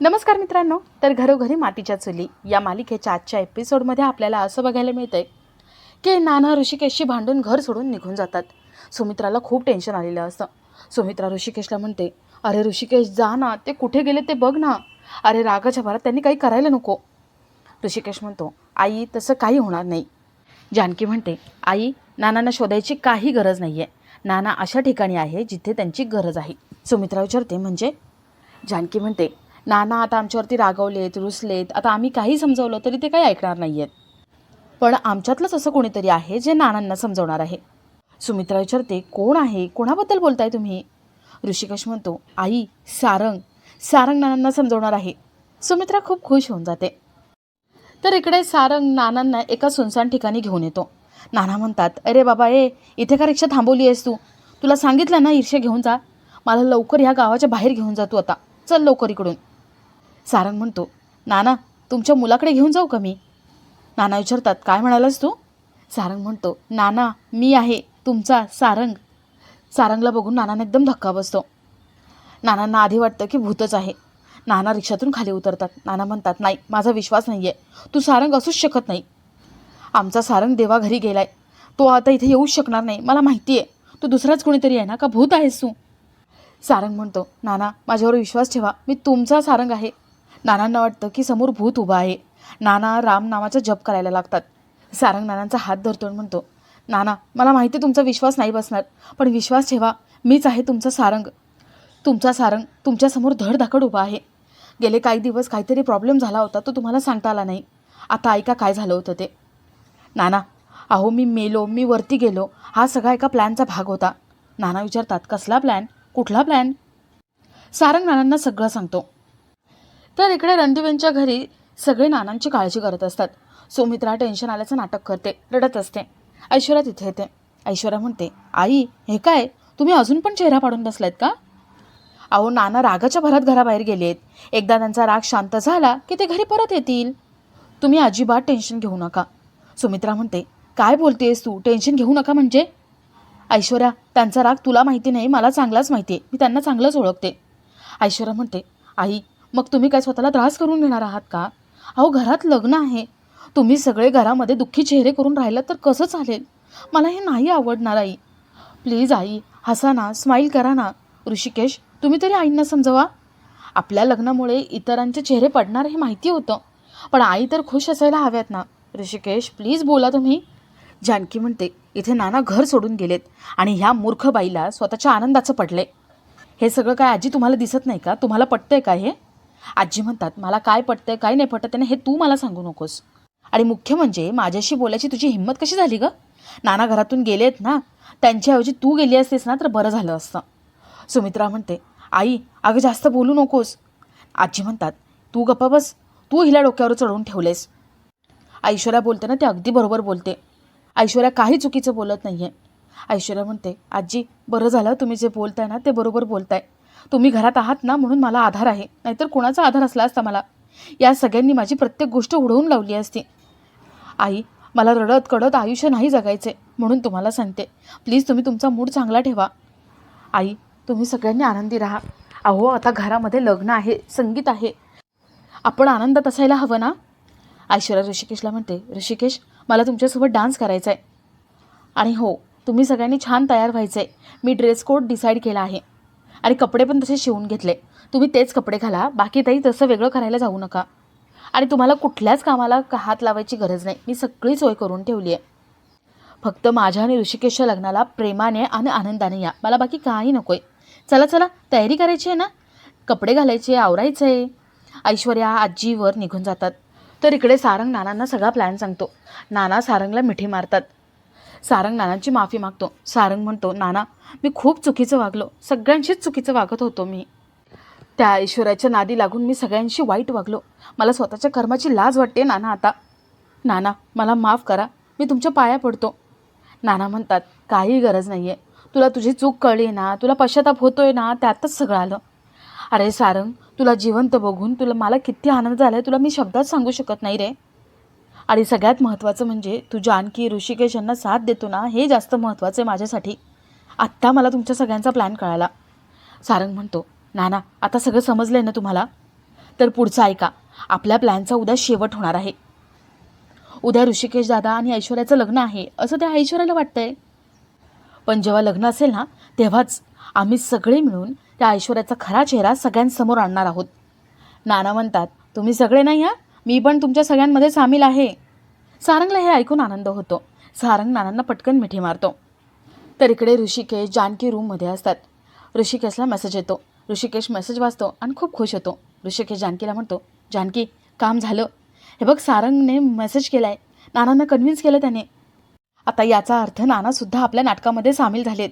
नमस्कार मित्रांनो तर घरोघरी मातीच्या चुली या मालिकेच्या आजच्या एपिसोडमध्ये आपल्याला असं बघायला मिळतंय की नाना ऋषिकेशशी भांडून घर सोडून निघून जातात. सुमित्राला खूप टेन्शन आलेलं असतं. सुमित्रा ऋषिकेशला म्हणते अरे ऋषिकेश जा ना. ते कुठे गेले ते बघ ना. अरे रागाच्या भरात त्यांनी काही करायला नको. ऋषिकेश म्हणतो आई तसं काही होणार नाही. जानकी म्हणते आई नानांना शोधायची काही गरज नाही आहे नाना अशा ठिकाणी आहे जिथे त्यांची गरज आहे. सुमित्रा विचारते म्हणजे? जानकी म्हणते नाना आता आमच्यावरती रागवलेत रुसलेत. आता आम्ही काही समजवलं तरी ते काही ऐकणार नाही आहेत पण आमच्यातलंच असं कोणीतरी आहे जे नानांना समजवणार आहे. सुमित्रा विचारते कोण आहे? कोणाबद्दल बोलताय तुम्ही? ऋषिकेश म्हणतो आई सारंग. सारंग नानांना समजवणार आहे. सुमित्रा खूप खुश होऊन जाते. तर इकडे सारंग नानांना एका सुनसान ठिकाणी घेऊन येतो. नाना म्हणतात अरे बाबा ए इथे का रिक्षा थांबवली आहेस तू? तुला सांगितलं ना ईर्ष्या घेऊन जा. मला लवकर ह्या गावाच्या बाहेर घेऊन जा तू आता. चल लवकर इकडून. सारंग म्हणतो नाना तुमच्या मुलाकडे घेऊन जाऊ का मी? नाना विचारतात काय म्हणालास तू? सारंग म्हणतो नाना मी आहे तुमचा सारंग. सारंगला बघून नानांना एकदम धक्का बसतो. नानांना आधी वाटतं की भूतच आहे. नाना रिक्षातून खाली उतरतात. नाना म्हणतात नाही माझा विश्वास नाही आहे तू सारंग असूच शकत नाही. आमचा सारंग देवा घरी गेलाय. तो आता इथे येऊच शकणार नाही. मला माहिती आहे तू दुसराच कोणीतरी आहे ना का? भूत आहेस तू. सारंग म्हणतो नाना माझ्यावर विश्वास ठेवा. मी तुमचा सारंग आहे. नानांना वाटतं की समोर भूत उभा आहे. नाना राम नामाचा जप करायला लागतात. सारंग नानांचा हात धरतो आणि म्हणतो नाना मला माहिती आहे तुमचा विश्वास नाही बसणार पण विश्वास ठेवा मीच आहे तुमचा सारंग. तुमचा सारंग तुमच्यासमोर धडधाकड उभा आहे. गेले काही दिवस काहीतरी प्रॉब्लेम झाला होता तो तुम्हाला सांगता आला नाही. आता ऐका काय झालं होतं ते. नाना अहो मी मेलो मी वरती गेलो. हा सगळा एका प्लॅनचा भाग होता. नाना विचारतात कसला प्लॅन कुठला प्लॅन सारंग नानांना सगळं सांगतो. तर इकडे रणदिवेंच्या घरी सगळे नानांची काळजी करत असतात. सुमित्रा टेन्शन आल्याचं नाटक करते रडत असते. ऐश्वर्या तिथे येते. ऐश्वर्या म्हणते आई हे काय? तुम्ही अजून पण चेहरा पाडून बसलायत का? अहो नाना रागाच्या भरात घराबाहेर गेले आहेत. एकदा त्यांचा राग शांत झाला की ते घरी परत येतील. तुम्ही अजिबात टेन्शन घेऊ नका. सुमित्रा म्हणते काय बोलतेस तू? टेन्शन घेऊ नका म्हणजे? ऐश्वर्या त्यांचा राग तुला माहिती नाही मला चांगलाच माहिती आहे. मी त्यांना चांगलंच ओळखते. ऐश्वर्या म्हणते आई मग तुम्ही काय स्वतःला त्रास करून घेणार आहात का? अहो घरात लग्न आहे. तुम्ही सगळे घरामध्ये दुःखी चेहरे करून राहिलात तर कसं चालेल? मला हे नाही आवडणार आई. प्लीज आई हसा ना स्माईल करा ना. ऋषिकेश तुम्ही तरी आईंना समजवा. आपल्या लग्नामुळे इतरांचे चेहरे पडणार हे माहिती होतं. पण आई तर खुश असायला हव्यात ना. ऋषिकेश प्लीज बोला तुम्ही. जानकी म्हणते इथे नाना घर सोडून गेलेत आणि ह्या मूर्ख बाईला स्वतःच्या आनंदाचं पडले हे सगळं काय आजी तुम्हाला दिसत नाही का? तुम्हाला पटतंय का हे? आजी म्हणतात मला काय पटतंय काय नाही पटत आहे हे तू मला सांगू नकोस. आणि मुख्य म्हणजे माझ्याशी बोलायची तुझी हिंमत कशी झाली ग? नाना घरातून गेलेत ना त्यांच्याऐवजी तू गेली असतेस ना तर बरं झालं असतं. सुमित्रा म्हणते आई अगं जास्त बोलू नकोस. आजी म्हणतात तू गप्पा बस तू हिला डोक्यावर चढवून ठेवलेस. ऐश्वर्या बोलते ना ते अगदी बरोबर बोलते. ऐश्वर्या काही चुकीचं बोलत नाही आहे ऐश्वर्या म्हणते आजी बरं झालं तुम्ही जे बोलताय ना ते बरोबर बोलताय. तुम्ही घरात आहात ना म्हणून मला आधार आहे. नाहीतर कोणाचा आधार असला असता मला. या सगळ्यांनी माझी प्रत्येक गोष्ट उडवून लावली असती. आई मला रडत कडत आयुष्य नाही जगायचे म्हणून तुम्हाला सांगते. प्लीज तुम्ही तुमचा मूड चांगला ठेवा. आई तुम्ही सगळ्यांनी आनंदी राहा. अहो आता घरामध्ये लग्न आहे संगीत आहे. आपण आनंदात असायला हवं ना? ऐश्वर्या ऋषिकेशला म्हणते ऋषिकेश मला तुमच्यासोबत डान्स करायचा आहे आणि हो तुम्ही सगळ्यांनी छान तयार व्हायचं आहे मी ड्रेस कोड डिसाईड केला आहे. आणि कपडे पण तसे शिवून घेतले. तुम्ही तेच कपडे घाला. बाकी ताई तसं वेगळं करायला जाऊ नका. आणि तुम्हाला कुठल्याच कामाला का- हात लावायची गरज नाही. मी सगळी सोय करून ठेवली आहे. फक्त माझ्या आणि ऋषिकेशच्या लग्नाला प्रेमाने आणि आनंदाने या. मला बाकी काही नको आहे चला चला. तयारी करायची आहे ना? कपडे घालायचे आवरायचं. आहे ऐश्वर्या आजीवर निघून जातात. तर इकडे सारंग नानांना सगळा प्लॅन सांगतो. नाना सारंगला मिठी मारतात. सारंग नानांची माफी मागतो. सारंग म्हणतो नाना मी खूप चुकीचं वागलो. सगळ्यांशीच चुकीचं वागत होतो मी. त्या ईश्वराच्या नादी लागून मी सगळ्यांशी वाईट वागलो. मला स्वतःच्या कर्माची लाज वाटते नाना आता. नाना मला माफ करा. मी तुमच्या पाया पडतो. नाना म्हणतात काही गरज नाही आहे तुला तुझी चूक कळली ना तुला पश्चाताप होतोय ना त्यातच सगळं आलं. अरे सारंग तुला जिवंत बघून तुला मला किती आनंद झाला आहे तुला मी शब्दात सांगू शकत नाही रे. आणि सगळ्यात महत्त्वाचं म्हणजे तू जानकी ऋषिकेश यांना साथ देतो ना हे जास्त महत्त्वाचं आहे माझ्यासाठी. आत्ता मला तुमच्या सगळ्यांचा प्लॅन कळाला. सारंग म्हणतो नाना आता सगळं समजलं आहे ना तुम्हाला? तर पुढचं ऐका आपल्या प्लॅनचा उद्या शेवट होणार आहे. उद्या ऋषिकेश दादा आणि ऐश्वर्याचं लग्न आहे असं त्या ऐश्वर्याला वाटतंय. पण जेव्हा लग्न असेल ना तेव्हाच आम्ही सगळे मिळून त्या ऐश्वर्याचा खरा चेहरा सगळ्यांसमोर आणणार आहोत. नाना म्हणतात तुम्ही सगळे नाही हा मी पण तुमच्या सगळ्यांमध्ये सामील आहे. सारंगला हे ऐकून आनंद होतो. सारंग नानांना पटकन मिठी मारतो. तर इकडे ऋषिकेश जानकी रूममध्ये असतात. ऋषिकेशला मेसेज येतो. ऋषिकेश मेसेज वाचतो आणि खूप खुश होतो. ऋषिकेश जानकीला म्हणतो जानकी काम झालं. हे बघ सारंगने मेसेज केला आहे नानांना कन्व्हिन्स केलं त्याने. आता याचा अर्थ नानासुद्धा आपल्या नाटकामध्ये सामील झालेत.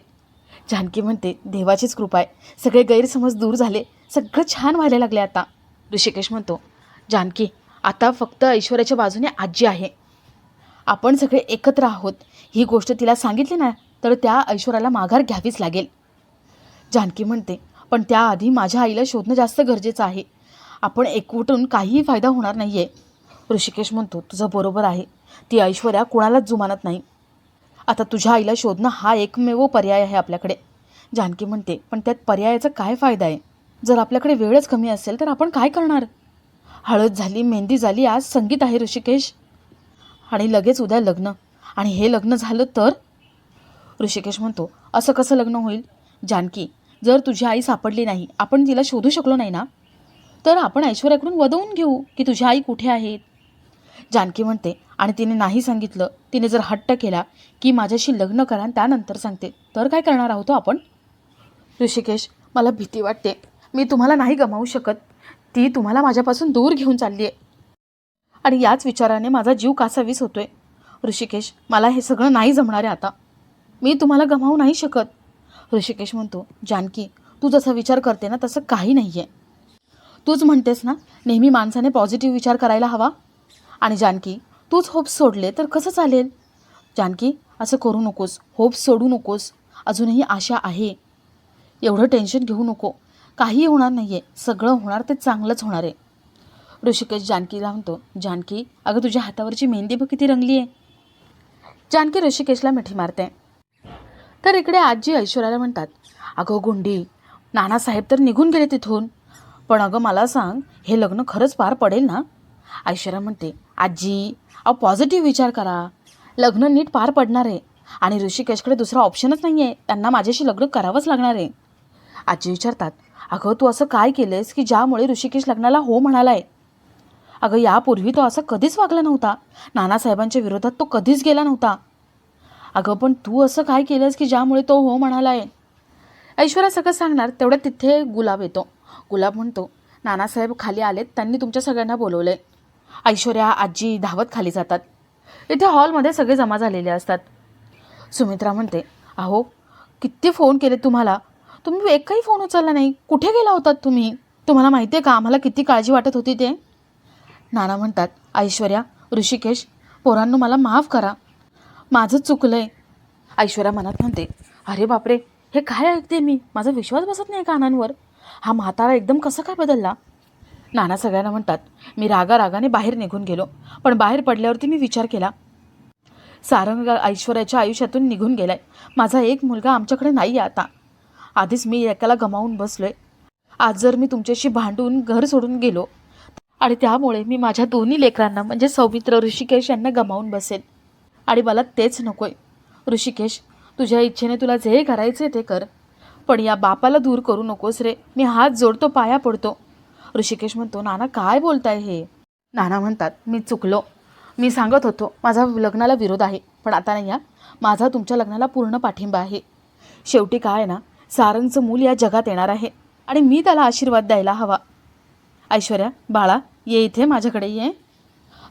जानकी म्हणते देवाचीच कृपा आहे. सगळे गैरसमज दूर झाले. सगळं छान व्हायला लागले आता. ऋषिकेश म्हणतो जानकी आता फक्त ऐश्वर्याच्या बाजूने आजी आहे. आपण सगळे एकत्र आहोत. ही गोष्ट तिला सांगितली ना तर त्या ऐश्वर्याला माघार घ्यावीच लागेल. जानकी म्हणते पण त्याआधी माझ्या आईला शोधणं जास्त गरजेचं आहे. आपण एकवटून काहीही फायदा होणार नाही आहे ऋषिकेश म्हणतो तुझं बरोबर आहे. ती ऐश्वर्या कुणालाच जुमानत नाही. आता तुझ्या आईला शोधणं हा एकमेव पर्याय आहे आपल्याकडे. जानकी म्हणते पण त्यात पर्यायाचा काय फायदा आहे? जर आपल्याकडे वेळच कमी असेल तर आपण काय करणार? हळद झाली मेहंदी झाली आज संगीत आहे ऋषिकेश. आणि लगेच उद्या लग्न. आणि हे लग्न झालं तर? ऋषिकेश म्हणतो असं कसं लग्न होईल? जानकी जर तुझी आई सापडली नाही आपण तिला शोधू शकलो नाही ना? तर आपण ऐश्वर्याकडून वदवून घेऊ की तुझी आई कुठे आहेत जानकी म्हणते आणि तिने नाही सांगितलं. तिने जर हट्ट केला की माझ्याशी लग्न करा आणि त्यानंतर सांगते. तर काय करणार आहोत आपण? ऋषिकेश मला भीती वाटते. मी तुम्हाला नाही गमावू शकत. ती तुम्हाला माझ्यापासून दूर घेऊन चालली आहे आणि याच विचाराने माझा जीव कासावीस होतोय. ऋषिकेश मला हे सगळं नाही जमणार आहे आता. मी तुम्हाला गमावू नाही शकत. ऋषिकेश म्हणतो जानकी तू जसा विचार करते ना तसं काही नाही आहे तूच म्हणतेस ना नेहमी माणसाने पॉझिटिव्ह विचार करायला हवा. आणि जानकी तूच होप्स सोडले तर कसं चालेल? जानकी असं करू नकोस. होप्स सोडू नकोस. अजूनही आशा आहे. एवढं टेन्शन घेऊ नको. काही होणार नाही आहे सगळं होणार ते चांगलंच होणार आहे. ऋषिकेश जानकीला म्हणतो जानकी अगं तुझ्या हातावरची मेहंदी बघ किती रंगली आहे. जानकी ऋषिकेशला मिठी मारते. तर इकडे आजी ऐश्वर्याला म्हणतात अगं गुंडी नानासाहेब तर निघून गेले तिथून. पण अगं मला सांग हे लग्न खरंच पार पडेल ना? ऐश्वर्या म्हणते आजी अहो पॉझिटिव्ह विचार करा. लग्न नीट पार पडणार आहे. आणि ऋषिकेशकडे दुसरा ऑप्शनच नाही आहे त्यांना माझ्याशी लग्न करावंच लागणार आहे. आजी विचारतात अगं तू असं काय केलंयस की ज्यामुळे ऋषिकेश लग्नाला हो म्हणालाय? अगं यापूर्वी तो असं कधीच वागला नव्हता. नानासाहेबांच्या विरोधात तो कधीच गेला नव्हता. अगं पण तू असं काय केलंस की ज्यामुळे तो हो म्हणालाय? ऐश्वर्या सगळं सांगणार तेवढ्यात तिथे गुलाब येतो. गुलाब म्हणतो नानासाहेब खाली आलेत त्यांनी तुमच्या सगळ्यांना बोलवलंय. ऐश्वर्या आजी धावत खाली जातात. इथे हॉलमध्ये सगळे जमा झालेले असतात. सुमित्रा म्हणते अहो किती फोन केले तुम्हाला? तुम्ही एकही फोन उचलला नाही. कुठे गेला होतात तुम्ही? तुम्हाला माहिती आहे का आम्हाला किती काळजी वाटत होती ते? नाना म्हणतात ऐश्वर्या ऋषिकेश पोरांनो मला माफ करा. माझं चुकलं आहे ऐश्वर्या मनात म्हणते अरे बापरे हे काय ऐकते मी? माझा विश्वास बसत नाही कानांवर हा म्हातारा एकदम कसा काय बदलला? नाना सगळ्यांना म्हणतात मी रागा रागाने बाहेर निघून गेलो पण बाहेर पडल्यावरती मी विचार केला. सारंग ऐश्वर्याच्या आयुष्यातून निघून गेलाय. माझा एक मुलगा आमच्याकडे नाही आहे आता. आधीच मी एकाला गमावून बसलो आहे आज जर मी तुमच्याशी भांडून घर सोडून गेलो आणि त्यामुळे मी माझ्या दोन्ही लेकरांना म्हणजे सौमित्र ऋषिकेश यांना गमावून बसेल आणि मला तेच नको आहे ऋषिकेश तुझ्या इच्छेने तुला जे करायचे ते कर पण या बापाला दूर करू नकोस रे. मी हात जोडतो पाया पडतो. ऋषिकेश म्हणतो नाना काय बोलताय हे? नाना म्हणतात मी चुकलो. मी सांगत होतो माझा लग्नाला विरोध आहे पण आता नाही या माझा तुमच्या लग्नाला पूर्ण पाठिंबा आहे. शेवटी काय आहे ना सारंगचं मूल या जगात येणार आहे आणि मी त्याला आशीर्वाद द्यायला हवा. ऐश्वर्या बाळा ये इथे माझ्याकडे ये.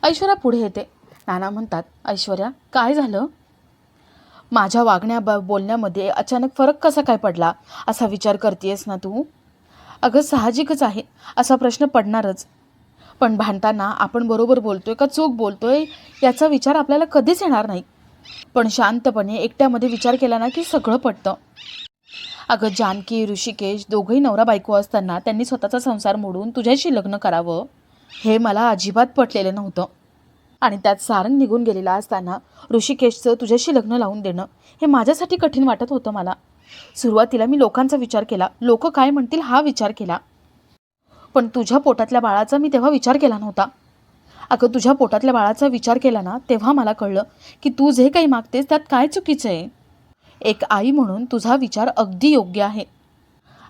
ऐश्वर्या पुढे येते. नाना म्हणतात ऐश्वर्या काय झालं? माझ्या वागण्या ब बोलण्यामध्ये अचानक फरक कसा काय पडला? असा विचार करतेस ना तू? अगं साहजिकच आहे. असा प्रश्न पडणारच. पण भांडताना आपण बरोबर बोलतोय का चूक बोलतोय याचा विचार आपल्याला कधीच येणार नाही. पण शांतपणे एकट्यामध्ये विचार केला ना की सगळं पडतं अगं जानकी ऋषिकेश दोघंही नवरा बायको असताना त्यांनी स्वतःचा संसार मोडून तुझ्याशी लग्न करावं हे मला अजिबात पटलेलं नव्हतं. आणि त्यात सारंग निघून गेलेला असताना ऋषिकेशचं तुझ्याशी लग्न लावून देणं हे माझ्यासाठी कठीण वाटत होतं मला. सुरुवातीला मी लोकांचा विचार केला. लोक काय म्हणतील हा विचार केला. पण तुझ्या पोटातल्या बाळाचा मी तेव्हा विचार केला नव्हता. अगं तुझ्या पोटातल्या बाळाचा विचार केला ना तेव्हा मला कळलं की तू जे काही मागतेस त्यात काय चुकीचं आहे. एक आई म्हणून तुझा विचार अगदी योग्य आहे.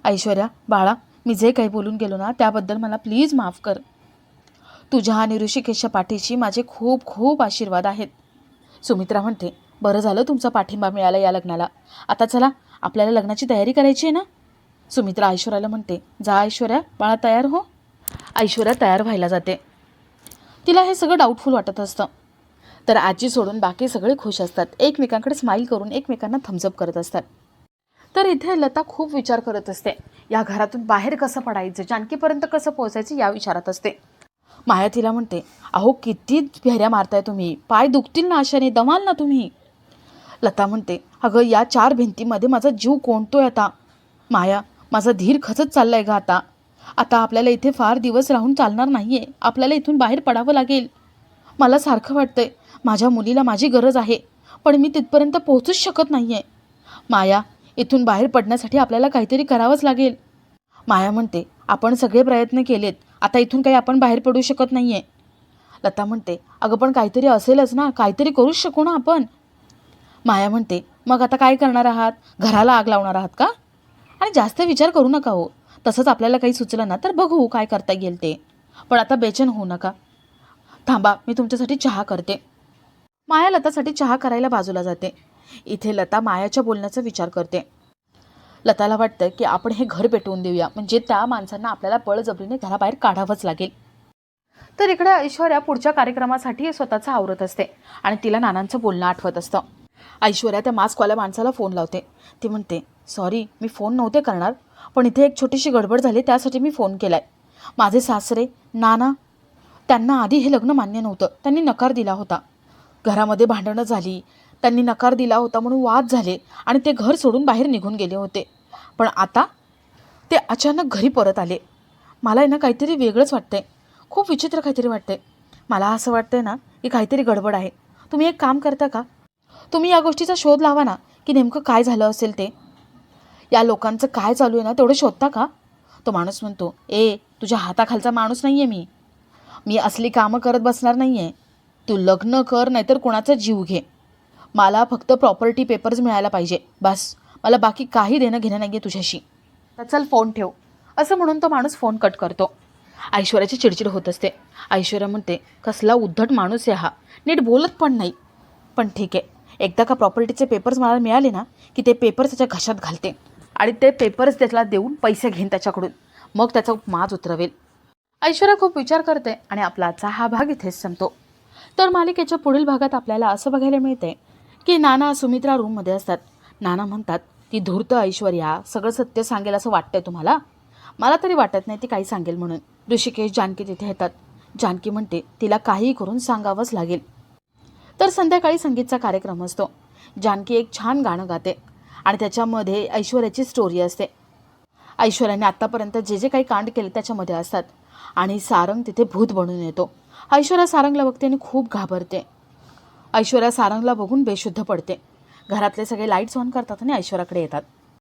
ऐश्वर्या बाळा मी जे काही बोलून गेलो ना त्याबद्दल मला प्लीज माफ कर. तुझ्या आणि ऋषिकेशच्या पाठीशी माझे खूप खूप आशीर्वाद आहेत. सुमित्रा म्हणते बरं झालं तुमचा पाठिंबा मिळाला या लग्नाला. आता चला आपल्याला लग्नाची तयारी करायची आहे ना? सुमित्रा ऐश्वर्याला म्हणते जा ऐश्वर्या बाळा तयार हो. ऐश्वर्या तयार व्हायला जाते. तिला हे सगळं डाऊटफुल वाटत असतं. तर आजी सोडून बाकी सगळे खुश असतात. एकमेकांकडे स्माईल करून एकमेकांना थम्सअप करत असतात. तर इथे लता खूप विचार करत असते. या घरातून बाहेर कसं पडायचं जानकीपर्यंत कसं पोहोचायचं या विचारात असते. माया तिला म्हणते अहो किती फेऱ्या मारताय तुम्ही. पाय दुखतील ना अशाने दमाल ना तुम्ही. लता म्हणते अगं या चार भिंतीमध्ये माझा जीव कोणतोय आता. माया माझा धीर खचत चाललाय गं आता. आता आपल्याला इथे फार दिवस राहून चालणार नाही आहे आपल्याला इथून बाहेर पडावं लागेल. मला सारखं वाटतंय. माझ्या मुलीला माझी गरज आहे पण मी तिथपर्यंत पोहोचूच शकत नाही आहे माया इथून बाहेर पडण्यासाठी आपल्याला काहीतरी करावंच लागेल. माया म्हणते आपण सगळे प्रयत्न केलेत आता इथून काही आपण बाहेर पडू शकत नाही आहे लता म्हणते अगं पण काहीतरी असेलच ना काहीतरी करूच शकू ना आपण? माया म्हणते मग आता काय करणार आहात? घराला आग लावणार आहात का? आणि जास्त विचार करू नका हो. तसंच आपल्याला काही सुचलं ना तर बघू काय करता येईल ते. पण आता बेचैन होऊ नका. थांबा मी तुमच्यासाठी चहा करते. माया लतासाठी चहा करायला बाजूला जाते. इथे लता मायाच्या बोलण्याचा विचार करते. लताला वाटतं की आपण हे घर पेटवून देऊया. म्हणजे त्या माणसांना आपल्याला बळजबरीने घराबाहेर काढावंच लागेल. तर इकडे ऐश्वर्या पुढच्या कार्यक्रमासाठी स्वतःचं आवरत असते आणि तिला नानांचं बोलणं आठवत असतं. ऐश्वर्या त्या मास्कवाल्या माणसाला फोन लावते. ती म्हणते सॉरी मी फोन नव्हते करणार पण इथे एक छोटीशी गडबड झाली त्यासाठी मी फोन केला आहे माझे सासरे नाना त्यांना आधी हे लग्न मान्य नव्हतं. त्यांनी नकार दिला होता. घरामध्ये भांडणं झाली. त्यांनी नकार दिला होता म्हणून वाद झाले आणि ते घर सोडून बाहेर निघून गेले होते. पण आता ते अचानक घरी परत आले. मला आहे ना काहीतरी वेगळंच वाटतंय. खूप विचित्र काहीतरी वाटतंय. मला असं वाटतंय ना की काहीतरी गडबड आहे. तुम्ही एक काम करता का? तुम्ही या गोष्टीचा शोध लावा ना की नेमकं काय झालं असेल ते. या लोकांचं काय चालू आहे ना तेवढं शोधता का? तो माणूस म्हणतो ए तुझ्या हाताखालचा माणूस नाही आहे मी. मी असली कामं करत बसणार नाही आहे तू लग्न कर नाहीतर कोणाचा जीव घे. मला फक्त प्रॉपर्टी पेपर्स मिळायला पाहिजे बस. मला बाकी काही देणं घेणं नाही आहे तुझ्याशी. तर चल फोन ठेव. असं म्हणून तो माणूस फोन कट करतो. ऐश्वर्याची चिडचिड होत असते. ऐश्वर्या म्हणते कसला उद्धट माणूस आहे हा. नीट बोलत पण नाही. पण ठीक आहे. एकदा का प्रॉपर्टीचे पेपर्स मला मिळाले ना की ते पेपर्स त्याच्या घशात घालते. आणि ते पेपर्स त्याला देऊन पैसे घेईन त्याच्याकडून. मग त्याचा माज उतरवेल. ऐश्वर्या खूप विचार करते आणि आपलाचा हा भाग इथेच संपतो. तर मालिकेच्या पुढील भागात आपल्याला असं बघायला मिळते की नाना सुमित्रा रूममध्ये असतात. नाना म्हणतात ती धूर्त ऐश्वर्या सगळं सत्य सांगेल असं वाटतंय तुम्हाला? मला तरी वाटत नाही ती काही सांगेल म्हणून. ऋषिकेश जानकी तिथे येतात. जानकी म्हणते तिला काहीही करून सांगावंच लागेल. तर संध्याकाळी संगीतचा कार्यक्रम असतो. जानकी एक छान गाणं गाते आणि त्याच्यामध्ये ऐश्वर्याची स्टोरी असते. ऐश्वर्याने आत्तापर्यंत जे जे काही कांड केले त्याच्यामध्ये असतात आणि सारंग तिथे भूत बनून येतो. ऐश्वर्या सारंगला बघते आणि खूप घाबरते. ऐश्वर्या सारंगला बघून बेशुद्ध पडते. घरातले सगळे लाईट्स ऑन करतात आणि ऐश्वर्याकडे येतात.